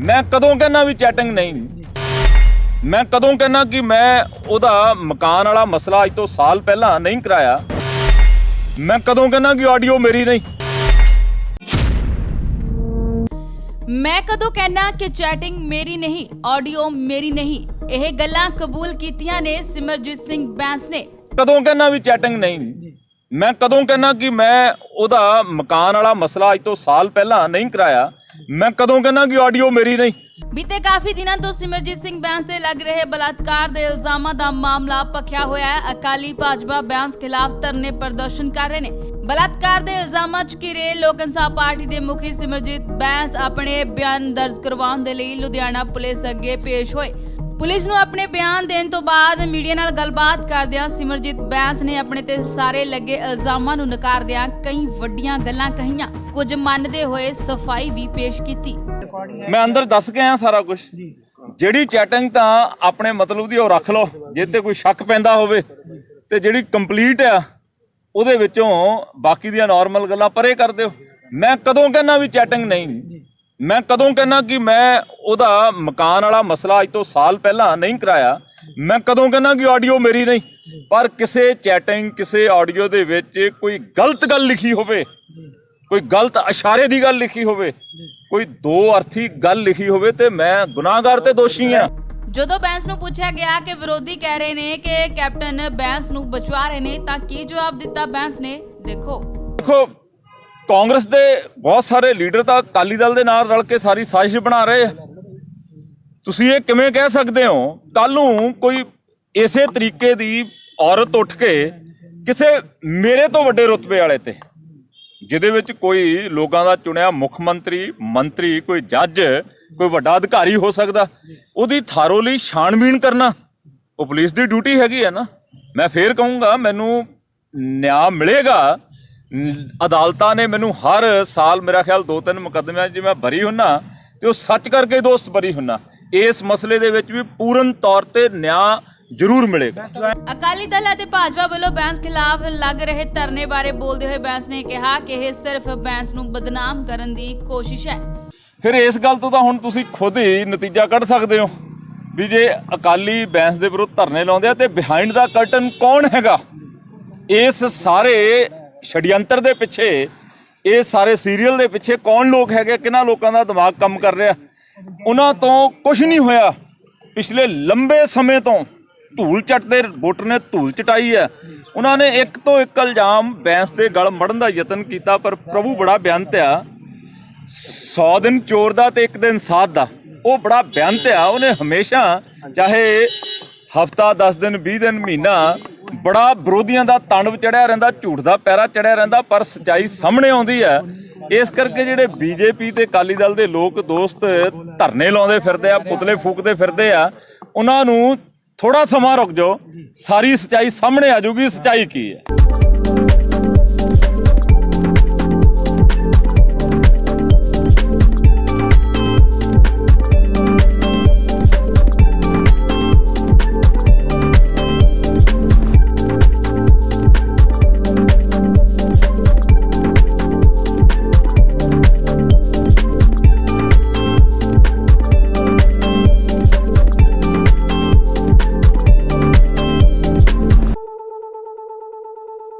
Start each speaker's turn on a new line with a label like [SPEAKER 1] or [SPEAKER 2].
[SPEAKER 1] ਮੈਂ ਕਦੋਂ ਕਹਿਣਾ ਵੀ ਚੈਟਿੰਗ ਨਹੀਂ? ਮੈਂ ਕਦੋਂ ਕਹਿਣਾ ਕਿ ਮੈਂ ਉਹਦਾ ਮਕਾਨ ਵਾਲਾ ਮਸਲਾ ਅੱਜ ਤੋਂ ਸਾਲ ਪਹਿਲਾਂ ਨਹੀਂ ਕਰਾਇਆ। ਮੈਂ ਕਦੋਂ ਕਹਿਣਾ ਕਿ ਆਡੀਓ ਮੇਰੀ ਨਹੀਂ।
[SPEAKER 2] ਮੈਂ ਕਦੋਂ ਕਹਿਣਾ ਕਿ ਚੈਟਿੰਗ ਮੇਰੀ ਨਹੀਂ ਆਡੀਓ ਮੇਰੀ ਨਹੀਂ। ਇਹ ਗੱਲਾਂ ਕਬੂਲ ਕੀਤੀਆਂ ਨੇ ਸਿਮਰਜੀਤ ਸਿੰਘ ਬੈਂਸ ਨੇ।
[SPEAKER 1] ਕਦੋਂ ਕਹਿਣਾ ਵੀ ਚੈਟਿੰਗ ਨਹੀਂ? ਮੈਂ ਕਦੋਂ ਕਹਿਣਾ ਕਿ ਮੈਂ ਉਹਦਾ ਮਕਾਨ ਵਾਲਾ ਮਸਲਾ ਅੱਜ ਤੋਂ ਸਾਲ ਪਹਿਲਾਂ ਨਹੀਂ ਕਰਾਇਆ। ਮੈਂ ਕਦੋਂ ਕਹਿਣਾ ਕਿ ਆਡੀਓ ਮੇਰੀ ਨਹੀਂ?
[SPEAKER 2] ਬੀਤੇ ਕਾਫੀ ਦਿਨਾਂ ਤੋਂ ਸਿਮਰਜੀਤ ਸਿੰਘ ਬੈਂਸ ਤੇ ਲੱਗ ਰਹੇ ਬਲਾਤਕਾਰ ਦੇ ਇਲਜ਼ਾਮਾਂ ਦਾ ਮਾਮਲਾ ਪੱਖਿਆ ਹੋਇਆ ਹੈ। ਅਕਾਲੀ ਭਾਜਪਾ ਬੈਂਸ ਖਿਲਾਫ ਧਰਨੇ ਪ੍ਰਦਰਸ਼ਨ ਕਰ ਰਹੇ ਨੇ। ਬਲਾਤਕਾਰ ਦੇ ਇਲਜ਼ਾਮਾਂ ਚ ਘਿਰੇ ਲੋਕ ਇਨਸਾਫ ਪਾਰਟੀ ਦੇ ਮੁਖੀ ਸਿਮਰਜੀਤ ਬੈਂਸ ਆਪਣੇ ਬਿਆਨ ਦਰਜ ਕਰਵਾਉਣ ਦੇ ਲਈ ਲੁਧਿਆਣਾ ਪੁਲਿਸ ਅੱਗੇ ਪੇਸ਼ ਹੋਏ। ਪੁਲਿਸ ਨੂੰ ਆਪਣੇ ਬਿਆਨ ਦੇਣ ਤੋਂ ਬਾਅਦ ਮੀਡੀਆ ਨਾਲ ਗੱਲਬਾਤ ਕਰਦਿਆਂ ਸਿਮਰਜੀਤ ਬੈਂਸ ਨੇ ਆਪਣੇ ਤੇ ਸਾਰੇ ਲੱਗੇ ਇਲਜ਼ਾਮਾਂ ਨੂੰ ਨਕਾਰਦਿਆਂ ਕਈ ਵੱਡੀਆਂ ਗੱਲਾਂ ਕਹੀਆਂ। ਕੁਝ ਮੰਨਦੇ ਹੋਏ ਸਫ਼ਾਈ ਵੀ ਪੇਸ਼ ਕੀਤੀ।
[SPEAKER 1] ਮੈਂ ਅੰਦਰ ਦੱਸ ਕੇ ਆਇਆ ਸਾਰਾ ਕੁਝ ਜਿਹੜੀ ਚੈਟਿੰਗ ਤਾਂ ਆਪਣੇ ਮਤਲਬ ਦੀ ਉਹ ਰੱਖ ਲਓ ਜੇ ਤੇ ਕੋਈ ਸ਼ੱਕ ਪੈਂਦਾ ਹੋਵੇ। ਤੇ ਜਿਹੜੀ ਕੰਪਲੀਟ ਆ ਉਹਦੇ ਵਿੱਚੋਂ ਬਾਕੀ ਦੀਆਂ ਨਾਰਮਲ ਗੱਲਾਂ ਪਰੇ ਕਰ ਦਿਓ। ਮੈਂ ਕਦੋਂ ਕਹਿਣਾ ਵੀ ਚੈਟਿੰਗ ਨਹੀਂ। ਮੈਂ ਕਦੋਂ ਕਹਿਣਾ ਕਿ ਮੈਂ ਉਹਦਾ ਮਕਾਨ ਵਾਲਾ ਮਸਲਾ ਅੱਜ ਤੋਂ ਸਾਲ ਪਹਿਲਾਂ ਨਹੀਂ ਕਰਾਇਆ। ਮੈਂ ਕਦੋਂ ਕਹਿਣਾ ਕਿ ਆਡੀਓ ਮੇਰੀ ਨਹੀਂ। ਪਰ ਕਿਸੇ ਚੈਟਿੰਗ ਕਿਸੇ ਆਡੀਓ ਦੇ ਵਿੱਚ ਕੋਈ ਗਲਤ ਗੱਲ ਲਿਖੀ ਹੋਵੇ ਕੋਈ ਗਲਤ ਇਸ਼ਾਰੇ ਦੀ ਗੱਲ ਲਿਖੀ ਹੋਵੇ ਕੋਈ ਦੋ ਅਰਥੀ ਗੱਲ ਲਿਖੀ ਹੋਵੇ ਤੇ ਮੈਂ ਗੁਨਾਹਗਾਰ ਤੇ ਦੋਸ਼ੀ ਆ
[SPEAKER 2] ਜਦੋਂ ਬੈਂਸ ਨੂੰ ਪੁੱਛਿਆ ਗਿਆ ਕਿ ਵਿਰੋਧੀ ਕਹਿ ਰਹੇ ਨੇ ਕਿ ਕੈਪਟਨ ਬੈਂਸ ਨੂੰ ਬਚਵਾ ਰਹੇ ਨੇ ਤਾਂ ਕੀ ਜਵਾਬ ਦਿੱਤਾ ਬੈਂਸ ਨੇ? ਦੇਖੋ।
[SPEAKER 1] ਦੇਖੋ ਕਾਂਗਰਸ ਦੇ ਬਹੁਤ ਸਾਰੇ ਲੀਡਰ ਤਾਂ ਅਕਾਲੀ ਦਲ ਦੇ ਨਾਲ ਰਲ ਕੇ ਸਾਰੀ ਸਾਜ਼ਿਸ਼ ਬਣਾ ਰਹੇ ਆ। ਤੁਸੀਂ ਇਹ ਕਿਵੇਂ ਕਹਿ ਸਕਦੇ ਹੋ? ਕੱਲ ਨੂੰ ਕੋਈ ਇਸੇ ਤਰੀਕੇ ਦੀ ਔਰਤ ਉੱਠ ਕੇ ਕਿਸੇ ਮੇਰੇ ਤੋਂ ਵੱਡੇ ਰੁਤਬੇ ਵਾਲੇ ਤੇ, ਜਿਹਦੇ ਵਿੱਚ ਕੋਈ ਲੋਕਾਂ ਦਾ ਚੁਣਿਆ ਮੁੱਖ ਮੰਤਰੀ ਮੰਤਰੀ, ਕੋਈ ਜੱਜ, ਕੋਈ ਵੱਡਾ ਅਧਿਕਾਰੀ ਹੋ ਸਕਦਾ, ਉਹਦੀ ਥਾਰੋ ਲਈ ਛਾਣਬੀਣ ਕਰਨਾ, ਉਹ ਪੁਲਿਸ ਦੀ ਡਿਊਟੀ ਹੈਗੀ ਹੈ ਨਾ। ਮੈਂ ਫੇਰ ਕਹੂੰਗਾ, ਮੈਨੂੰ ਨਿਆਂ ਮਿਲੇਗਾ ਅਦਾਲਤਾਂ ਨੇ ਮੈਨੂੰ ਹਰ ਸਾਲ ਮੇਰਾ ਖਿਆਲ ਦੋ ਤਿੰਨ ਮੁਕੱਦਮਿਆਂ 'ਚ ਮੈਂ ਬਰੀ ਹੁੰਨਾ ਤੇ ਉਹ ਸੱਚ ਕਰਕੇ ਦੋਸਤ ਬਰੀ ਹੁੰਨਾ। ਇਸ ਮਸਲੇ ਦੇ ਵਿੱਚ ਵੀ ਪੂਰਨ ਤੌਰ ਤੇ ਨਿਆਂ ਜ਼ਰੂਰ ਮਿਲੇਗਾ।
[SPEAKER 2] ਅਕਾਲੀ ਦਲ ਅਤੇ ਭਾਜਪਾ ਵੱਲੋਂ ਬੈਂਸ ਖਿਲਾਫ ਲੱਗ ਰਹੇ ਧਰਨੇ ਬਾਰੇ ਬੋਲਦੇ ਹੋਏ ਬੈਂਸ ਨੇ ਕਿਹਾ ਕਿ ਇਹ ਸਿਰਫ ਬੈਂਸ ਨੂੰ ਬਦਨਾਮ ਕਰਨ ਦੀ ਕੋਸ਼ਿਸ਼ ਹੈ।
[SPEAKER 1] ਫਿਰ ਇਸ ਗੱਲ ਤੋਂ ਤਾਂ ਹੁਣ ਤੁਸੀਂ ਖੁਦ ਹੀ ਨਤੀਜਾ ਕੱਢ ਸਕਦੇ ਹੋ ਵੀ ਜੇ ਅਕਾਲੀ ਬੈਂਸ ਦੇ ਵਿਰੁੱਧ ਧਰਨੇ ਲਾਉਂਦੇ ਆ ਤੇ ਬਿਹਾਈਂਡ ਦਾ ਕਰਟਨ ਕੌਣ ਹੈਗਾ? ਇਸ ਸਾਰੇ ਛੜਯੰਤਰ ਦੇ ਪਿੱਛੇ ਇਹ ਸਾਰੇ ਸੀਰੀਅਲ ਦੇ ਪਿੱਛੇ ਕੌਣ ਲੋਕ ਹੈਗੇ ਕਿਹਨਾਂ ਲੋਕਾਂ ਦਾ ਦਿਮਾਗ ਕੰਮ ਕਰ ਰਿਹਾ ਉਹਨਾਂ ਤੋਂ ਕੁਝ ਨਹੀਂ ਹੋਇਆ ਪਿਛਲੇ ਲੰਬੇ ਸਮੇਂ ਤੋਂ ਧੂਲ ਚੱਟਦੇ ਵੋਟਰ ਨੇ ਧੂਲ ਚਟਾਈ ਹੈ ਉਹਨਾਂ ਨੇ ਇੱਕ ਤੋਂ ਇੱਕ ਇਲਜ਼ਾਮ ਬੈਂਸ ਦੇ ਗਲ ਮੜਨ ਦਾ ਯਤਨ ਕੀਤਾ ਪਰ ਪ੍ਰਭੂ ਬੜਾ ਬਿਆੰਤ ਆ 100 ਦਿਨ ਚੋਰ ਦਾ ਤੇ ਇੱਕ ਦਿਨ ਸਾਧ ਦਾ ਉਹ ਬੜਾ ਬਿਆੰਤ ਆ ਉਹਨੇ ਹਮੇਸ਼ਾ ਚਾਹੇ ਹਫਤਾ 10 ਦਿਨ 20 ਦਿਨ ਮਹੀਨਾ ਬੜਾ ਵਿਰੋਧੀਆਂ ਦਾ ਤਣਵ ਚੜਿਆ ਰਹਿੰਦਾ, ਝੂਠ ਦਾ ਪੈਰਾ ਚੜਿਆ ਰਹਿੰਦਾ, ਪਰ ਸਚਾਈ ਸਾਹਮਣੇ ਆਉਂਦੀ ਹੈ। ਇਸ ਕਰਕੇ ਜਿਹੜੇ ਬੀਜੇਪੀ ਤੇ ਅਕਾਲੀ ਦਲ ਦੇ ਲੋਕ ਦੋਸਤ ਧਰਨੇ ਲਾਉਂਦੇ ਫਿਰਦੇ ਆ, ਪੁਤਲੇ ਫੂਕਦੇ ਫਿਰਦੇ ਆ, ਉਹਨਾਂ ਨੂੰ ਥੋੜਾ ਸਮਾਂ ਰੁਕ ਜਾਓ। ਸਾਰੀ ਸਚਾਈ ਸਾਹਮਣੇ ਆ ਜਾਊਗੀ, ਸਚਾਈ ਕੀ ਹੈ?